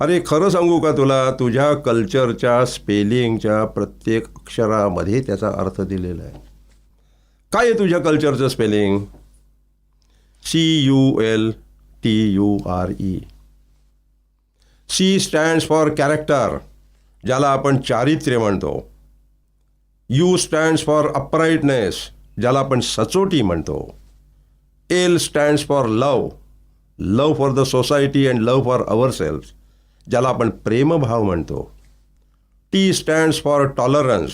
अरे खरं सांगू का तुला तुझ्या कल्चरच्या स्पेलिंगच्या प्रत्येक अक्षरामध्ये त्याचा अर्थ दिलेला आहे. काय आहे तुझ्या कल्चरचं spelling? C U L T U R E. C stands for character ज्याला आपण चारित्र्य म्हणतो. यू स्टँड्स फॉर अपराईटनेस ज्याला आपण सचोटी म्हणतो. L stands for love love for the society and love for our self ज्याला आपण प्रेमभाव म्हणतो. टी स्टँड्स फॉर टॉलरन्स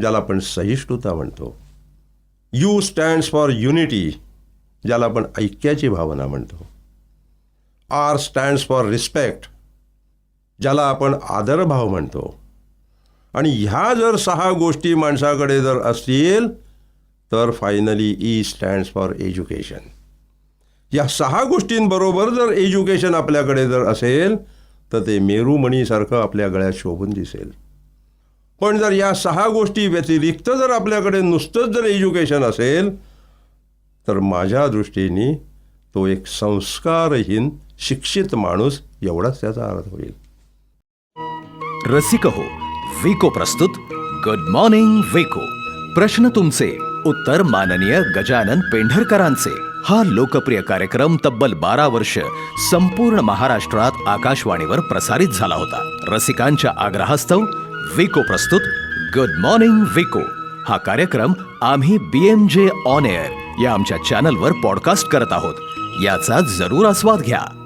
ज्याला आपण सहिष्णुता म्हणतो. यू स्टँड्स फॉर युनिटी ज्याला आपण ऐक्याची भावना म्हणतो. आर स्टँड्स फॉर रिस्पेक्ट ज्याला आपण आदरभाव म्हणतो. आणि ह्या जर सहा गोष्टी माणसाकडे जर असतील तर finally E stands for education या सहा गोष्टींबरोबर जर एज्युकेशन आपल्याकडे जर असेल तर ते मेरूमणीसारखं आपल्या गळ्यात शोभून दिसेल. पण जर या सहा गोष्टी व्यतिरिक्त जर आपल्याकडे नुसतंच जर एज्युकेशन असेल तर माझ्या दृष्टीने तो एक संस्कारहीन शिक्षित माणूस एवढाच त्याचा अर्थ होईल. रसिक हो विको प्रस्तुत गुड मॉर्निंग विको. प्रश्न तुमचे उत्तर माननीय गजानन पेंढरकरांचे. हा लोकप्रिय कार्यक्रम तब्बल बारा वर्ष संपूर्ण महाराष्ट्रात आकाशवाणीवर प्रसारित झाला होता. रसिकांच्या आग्रहास्तव विको प्रस्तुत गुड मॉर्निंग विको हा कार्यक्रम आम्ही B M J on air या आमच्या चॅनलवर पॉडकास्ट करत आहोत. याचा जरूर आस्वाद घ्या.